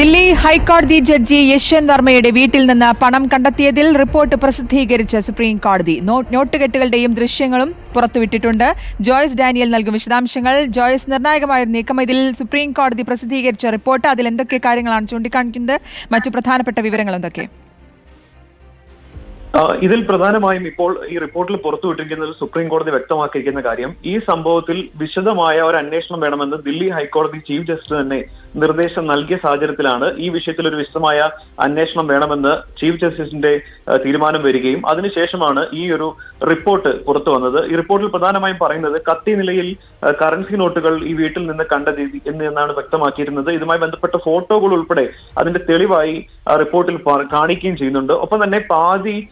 ദില്ലി ഹൈക്കോടതി ജഡ്ജി യശ്വന്ത് വർമ്മയുടെ വീട്ടിൽ നിന്ന് പണം കണ്ടെത്തിയതിൽ റിപ്പോർട്ട് പ്രസിദ്ധീകരിച്ച സുപ്രീം കോടതി. നോട്ടുകെട്ടുകളുടെയും ദൃശ്യങ്ങളും പുറത്തുവിട്ടിട്ടുണ്ട്. ജോയ്സ് ഡാനിയൽ നൽകും വിശദാംശങ്ങൾ. ജോയ്സ് നിർണായകമായ ഒരു നീക്കം ഇതിൽ സുപ്രീം കോടതി പ്രസിദ്ധീകരിച്ച റിപ്പോർട്ട്. അതിൽ എന്തൊക്കെ കാര്യങ്ങളാണ് ചൂണ്ടിക്കാണിക്കുന്നത്? മറ്റു പ്രധാനപ്പെട്ട വിവരങ്ങൾ എന്തൊക്കെ? ഇതിൽ പ്രധാനമായും ഇപ്പോൾ ഈ റിപ്പോർട്ടിൽ പുറത്തുവിട്ടിരിക്കുന്നത് സുപ്രീം കോടതി വ്യക്തമാക്കിയിരിക്കുന്ന കാര്യം ഈ സംഭവത്തിൽ വിശദമായ ഒരു അന്വേഷണം വേണമെന്ന് ദില്ലി ഹൈക്കോടതി ചീഫ് ജസ്റ്റിസ് തന്നെ നിർദ്ദേശം നൽകിയ സാഹചര്യത്തിലാണ് ഈ വിഷയത്തിൽ ഒരു വിശദമായ അന്വേഷണം വേണമെന്ന് ചീഫ് ജസ്റ്റിസിന്റെ തീരുമാനം വരികയും അതിനുശേഷമാണ് ഈ ഒരു റിപ്പോർട്ട് പുറത്തു വന്നത്. ഈ റിപ്പോർട്ടിൽ പ്രധാനമായും പറയുന്നത് കത്തി നിലയിൽ കറൻസി നോട്ടുകൾ ഈ വീട്ടിൽ നിന്ന് കണ്ടെത്തി എന്ന് എന്നാണ് വ്യക്തമാക്കിയിരുന്നത്. ഇതുമായി ബന്ധപ്പെട്ട ഫോട്ടോകൾ ഉൾപ്പെടെ അതിന്റെ തെളിവായി റിപ്പോർട്ടിൽ കാണിക്കുകയും ചെയ്യുന്നുണ്ട്. ഒപ്പം തന്നെ പാതി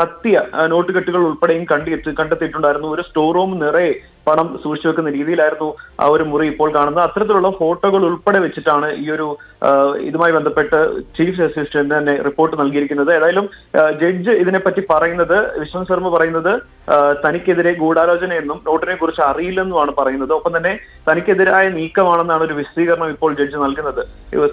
കത്തിയ നോട്ടുകെട്ടുകൾ ഉൾപ്പെടെയും കണ്ടെത്തി കണ്ടെത്തിയിട്ടുണ്ടായിരുന്നു. ഒരു സ്റ്റോർ റൂം നിറയെ പണം സൂക്ഷിച്ചു വെക്കുന്ന രീതിയിലായിരുന്നു ആ ഒരു മുറി ഇപ്പോൾ കാണുന്നത്. അത്തരത്തിലുള്ള ഫോട്ടോകൾ ഉൾപ്പെടെ വെച്ചിട്ടാണ് ഈ ഒരു ഇതുമായി ബന്ധപ്പെട്ട് ചീഫ് ജസ്റ്റിസ് തന്നെ റിപ്പോർട്ട് നൽകിയിരിക്കുന്നത്. ഏതായാലും ജഡ്ജ് ഇതിനെപ്പറ്റി പറയുന്നത് വിശ്വം ശർമ്മ പറയുന്നത് തനിക്കെതിരെ ഗൂഢാലോചനയെന്നും നോട്ടിനെ കുറിച്ച് അറിയില്ലെന്നുമാണ് പറയുന്നത്. ഒപ്പം തന്നെ തനിക്കെതിരായ നീക്കമാണെന്നാണ് ഒരു വിശദീകരണം ഇപ്പോൾ ജഡ്ജ് നൽകുന്നത്.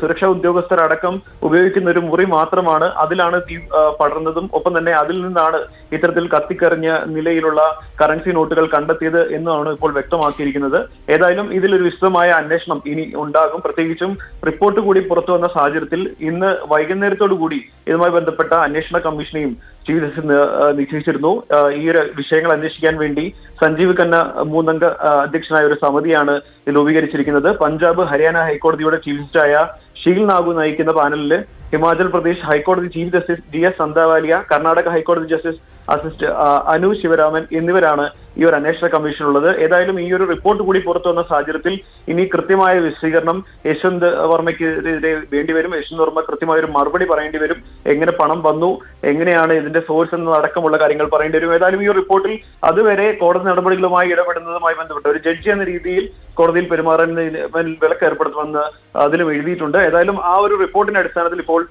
സുരക്ഷാ ഉദ്യോഗസ്ഥരടക്കം ഉപയോഗിക്കുന്ന ഒരു മുറി മാത്രമാണ് അതിലാണ് തീ പടർന്നതും. ഒപ്പം തന്നെ അതിൽ നിന്നാണ് ഇത്തരത്തിൽ കത്തിക്കറിഞ്ഞ നിലയിലുള്ള കറൻസി നോട്ടുകൾ കണ്ടെത്തിയത് എന്നാണ് ഇപ്പോൾ വ്യക്തമാക്കിയിരിക്കുന്നത്. ഏതായാലും ഇതിലൊരു വിശദമായ അന്വേഷണം ഇനി ഉണ്ടാകും. പ്രത്യേകിച്ചും റിപ്പോർട്ട് കൂടി പുറത്തു വന്ന സാഹചര്യത്തിൽ ഇന്ന് വൈകുന്നേരത്തോടു കൂടി ഇതുമായി ബന്ധപ്പെട്ട അന്വേഷണ കമ്മീഷനെയും ചീഫ് ജസ്റ്റിസ് നിശ്ചയിച്ചിരുന്നു. ഈ ഒരു വിഷയങ്ങൾ അന്വേഷിക്കാൻ വേണ്ടി സഞ്ജീവ് ഖന്ന മൂന്നംഗ അധ്യക്ഷനായ ഒരു സമിതിയാണ് രൂപീകരിച്ചിരിക്കുന്നത്. പഞ്ചാബ് ഹരിയാന ഹൈക്കോടതിയുടെ ചീഫ് ജസ്റ്റിസായ ഷീൽ നാഗു നയിക്കുന്ന പാനലിൽ ഹിമാചൽ പ്രദേശ് ഹൈക്കോടതി chief justice D S Sandhawalia Karnataka ഹൈക്കോടതി ജസ്റ്റിസ് അസിസ്റ്റ് അനു ശിവരാമൻ എന്നിവരാണ് ഈ ഒരു അന്വേഷണ കമ്മീഷനുള്ളത് ഏതായാലും ഈ ഒരു റിപ്പോർട്ട് കൂടി പുറത്തു വന്ന സാഹചര്യത്തിൽ ഇനി കൃത്യമായ വിശദീകരണം യശ്വന്ത് വർമ്മയ്ക്കെതിരെ വേണ്ടിവരും യശ്വന്ത് വർമ്മ കൃത്യമായ ഒരു മറുപടി പറയേണ്ടി വരും. എങ്ങനെ പണം വന്നു? എങ്ങനെയാണ് ഇതിന്റെ സോഴ്സ് എന്നതടക്കമുള്ള കാര്യങ്ങൾ പറയേണ്ടി വരും. ഏതായാലും ഈ റിപ്പോർട്ടിൽ അതുവരെ കോടതി നടപടികളുമായി ഇടപെടുന്നതുമായി ബന്ധപ്പെട്ട് ഒരു ജഡ്ജി എന്ന രീതിയിൽ കോടതിയിൽ പെരുമാറുന്നതിന് വിലക്ക് ഏർപ്പെടുത്തുമെന്ന് അതിലും എഴുതിയിട്ടുണ്ട്. ഏതായാലും ആ ഒരു റിപ്പോർട്ടിന്റെ അടിസ്ഥാനത്തിൽ ഇപ്പോൾ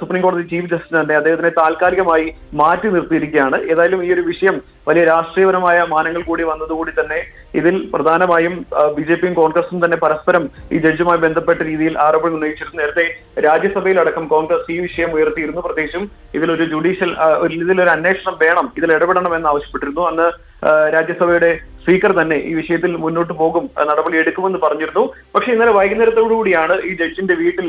സുപ്രീം കോടതി ചീഫ് ജസ്റ്റിസ് തന്നെ അദ്ദേഹത്തിനെ താൽക്കാലികമായി മാറ്റി നിർത്തിയിരിക്കുകയാണ്. ഏതായാലും ഈ ഒരു വിഷയം വലിയ രാഷ്ട്രീയപരമായ മാനങ്ങൾ കൂടി വന്നതുകൂടി തന്നെ ഇതിൽ പ്രധാനമായും ബി ജെ പിയും കോൺഗ്രസും തന്നെ പരസ്പരം ഈ ജഡ്ജുമായി ബന്ധപ്പെട്ട രീതിയിൽ ആരോപണം ഉന്നയിച്ചിരുന്നു. നേരത്തെ രാജ്യസഭയിലടക്കം കോൺഗ്രസ് ഈ വിഷയം ഉയർത്തിയിരുന്നു. പ്രത്യേകിച്ചും ഇതിലൊരു ജുഡീഷ്യൽ ഇതിലൊരു അന്വേഷണം വേണം ഇതിൽ ഇടപെടണം എന്ന് ആവശ്യപ്പെട്ടിരുന്നു. അന്ന് രാജ്യസഭയുടെ സ്പീക്കർ തന്നെ ഈ വിഷയത്തിൽ മുന്നോട്ട് പോകും നടപടി എടുക്കുമെന്ന് പറഞ്ഞിരുന്നു. പക്ഷെ ഇന്നലെ വൈകുന്നേരത്തോടുകൂടിയാണ് ഈ ജഡ്ജിന്റെ വീട്ടിൽ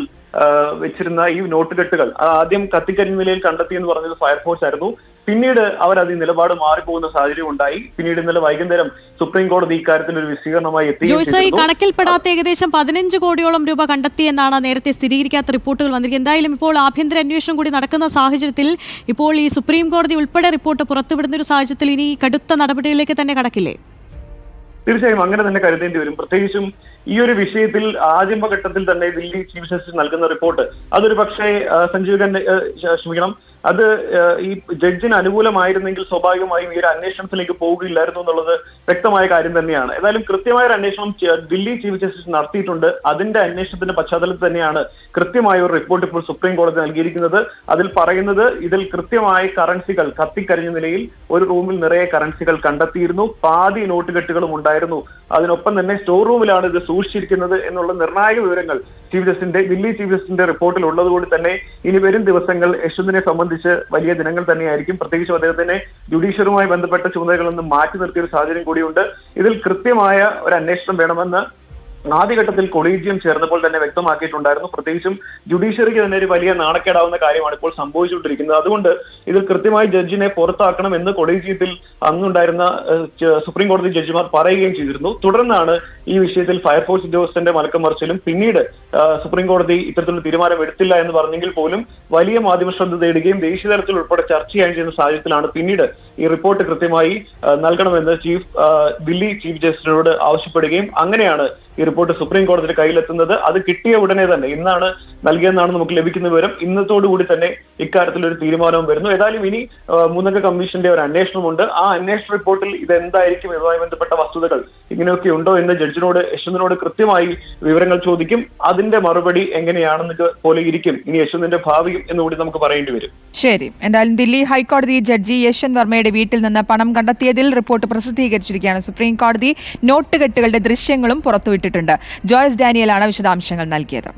വെച്ചിരുന്ന ഈ നോട്ടുകെട്ടുകൾ ആദ്യം കത്തിക്കരിഞ്ഞ നിലയിൽ കണ്ടെത്തിയെന്ന് പറഞ്ഞത് ഫയർഫോഴ്സ് ആയിരുന്നു പിന്നീട് അവർ അത് നിലപാട് മാറിപ്പോകുന്ന സാഹചര്യം ഉണ്ടായി. പിന്നീട് ഇന്നലെ വൈകുന്നേരം സുപ്രീം കോടതി ഇക്കാര്യത്തിൽ ഒരു വിശദീകരണമായി എത്തി കണക്കിൽപ്പെടാത്ത ഏകദേശം പതിനഞ്ച് കോടിയോളം രൂപ കണ്ടെത്തിയെന്നാണ് നേരത്തെ സ്ഥിരീകരിക്കാത്ത റിപ്പോർട്ടുകൾ വന്നിരിക്കുന്നത്. എന്തായാലും ഇപ്പോൾ ആഭ്യന്തര അന്വേഷണം കൂടി നടക്കുന്ന സാഹചര്യത്തിൽ ഇപ്പോൾ ഈ സുപ്രീം കോടതി ഉൾപ്പെടെ റിപ്പോർട്ട് പുറത്തുവിടുന്ന ഒരു സാഹചര്യത്തിൽ ഇനി കടുത്ത നടപടികളിലേക്ക് തന്നെ കടക്കില്ലേ? തീർച്ചയായും അങ്ങനെ തന്നെ കരുതേണ്ടി വരും. പ്രത്യേകിച്ചും ഈ ഒരു വിഷയത്തിൽ ആദിമഘട്ടത്തിൽ തന്നെ ദില്ലി ചീഫ് ജസ്റ്റിസ് നൽകുന്ന റിപ്പോർട്ട് അതൊരു പക്ഷേ സഞ്ജീവ് ഖന്ന ക്ഷമിക്കണം അത് ഈ ജഡ്ജിന് അനുകൂലമായിരുന്നെങ്കിൽ സ്വാഭാവികമായും ഈ ഒരു അന്വേഷണത്തിലേക്ക് പോവുകയില്ലായിരുന്നു എന്നുള്ളത് വ്യക്തമായ കാര്യം തന്നെയാണ്. ഏതായാലും കൃത്യമായ ഒരു അന്വേഷണം ദില്ലി ചീഫ് ജസ്റ്റിസ് നടത്തിയിട്ടുണ്ട്. അതിന്റെ അന്വേഷണത്തിന്റെ പശ്ചാത്തലത്തിൽ തന്നെയാണ് കൃത്യമായ ഒരു റിപ്പോർട്ട് ഇപ്പോൾ സുപ്രീം കോടതി നൽകിയിരിക്കുന്നത്. അതിൽ പറയുന്നത് ഇതിൽ കൃത്യമായ കറൻസികൾ കത്തിക്കരിഞ്ഞ നിലയിൽ ഒരു റൂമിൽ നിറയെ കറൻസികൾ കണ്ടെത്തിയിരുന്നു. പാതി നോട്ടുകെട്ടുകളും ഉണ്ടായിരുന്നു. അതിനൊപ്പം തന്നെ സ്റ്റോർ റൂമിലാണ് ഇത് സൂക്ഷിച്ചിരിക്കുന്നത് എന്നുള്ള നിർണായക വിവരങ്ങൾ ചീഫ് ജസ്റ്റിന്റെ ദില്ലി ചീഫ് ജസ്റ്റിന്റെ റിപ്പോർട്ടിൽ ഉള്ളതുകൊണ്ട് തന്നെ ഇനി വരും ദിവസങ്ങൾ യശ്വന്തിനെ സംബന്ധിച്ച് വലിയ ദിനങ്ങൾ തന്നെയായിരിക്കും. പ്രത്യേകിച്ചും അദ്ദേഹത്തിനെ ജുഡീഷ്യറുമായി ബന്ധപ്പെട്ട ചുമതലകളിൽ നിന്ന് മാറ്റി നിർത്തിയ ഒരു സാഹചര്യം കൂടിയുണ്ട്. ഇതിൽ കൃത്യമായ ഒരു അന്വേഷണം വേണമെന്ന് ആദ്യഘട്ടത്തിൽ കൊളീജിയം ചേർന്നപ്പോൾ തന്നെ വ്യക്തമാക്കിയിട്ടുണ്ടായിരുന്നു. പ്രത്യേകിച്ചും ജുഡീഷ്യറിക്ക് തന്നെ ഒരു വലിയ നാണക്കേടാവുന്ന കാര്യമാണ് ഇപ്പോൾ സംഭവിച്ചുകൊണ്ടിരിക്കുന്നത്. അതുകൊണ്ട് ഇതിൽ കൃത്യമായി ജഡ്ജിനെ പുറത്താക്കണം എന്ന് കൊളീജിയത്തിൽ അന്നുണ്ടായിരുന്ന സുപ്രീം കോടതി ജഡ്ജിമാർ പറയുകയും ചെയ്തിരുന്നു. തുടർന്നാണ് ഈ വിഷയത്തിൽ ഫയർഫോഴ്സ് ഉദ്യോഗസ്ഥന്റെ മലക്കം മറിച്ചിലും പിന്നീട് സുപ്രീം കോടതി ഇത്തരത്തിലുള്ള തീരുമാനം എടുത്തില്ല എന്ന് പറഞ്ഞെങ്കിൽ പോലും വലിയ മാധ്യമ ശ്രദ്ധ നേടുകയും ദേശീയ തലത്തിൽ ഉൾപ്പെടെ ചർച്ച ചെയ്യാൻ ചെയ്യുന്ന സാഹചര്യത്തിലാണ് പിന്നീട് ഈ റിപ്പോർട്ട് കൃത്യമായി നൽകണമെന്ന് ചീഫ് ദില്ലി ചീഫ് ജസ്റ്റിസിനോട് ആവശ്യപ്പെടുകയും അങ്ങനെയാണ് ഈ റിപ്പോർട്ട് സുപ്രീം കോടതിയുടെ കയ്യിലെത്തുന്നത് അത് കിട്ടിയ ഉടനെ തന്നെ ഇന്നാണ് നൽകിയെന്നാണ് നമുക്ക് ലഭിക്കുന്ന വിവരം. ഇന്നത്തോടുകൂടി തന്നെ ഇക്കാര്യത്തിൽ ഒരു തീരുമാനവും വരുന്നു. ഏതായാലും ഇനി മൂന്നംഗ കമ്മീഷന്റെ ഒരു അന്വേഷണമുണ്ട്. ആ അന്വേഷണ റിപ്പോർട്ടിൽ ഇത് എന്തായിരിക്കും ഇതുമായി ബന്ധപ്പെട്ട വസ്തുതകൾ ഇങ്ങനെയൊക്കെ ഉണ്ടോ എന്ന് ജഡ്ജിനോട് യശ്വന്തിനോട് കൃത്യമായി വിവരങ്ങൾ ചോദിക്കും. അതിന്റെ മറുപടി എങ്ങനെയാണെന്ന് പോലെ ഇരിക്കും. ഇനി യശ്വന്തിന്റെ ഭാവിയും എന്നുകൂടി നമുക്ക് പറയേണ്ടി വരും. ശരി. എന്തായാലും ദില്ലി ഹൈക്കോടതി ജഡ്ജി യശ്വന്ത് വർമ്മയുടെ വീട്ടിൽ നിന്ന് പണം കണ്ടെത്തിയതിൽ റിപ്പോർട്ട് പ്രസിദ്ധീകരിച്ചിരിക്കുകയാണ് സുപ്രീം കോടതി. നോട്ടുകെട്ടുകളുടെ ദൃശ്യങ്ങളും പുറത്തുവിട്ടിട്ടുണ്ട് ജോയ്സ് ഡാനിയലാണ് വിശദാംശങ്ങൾ നൽകിയത്.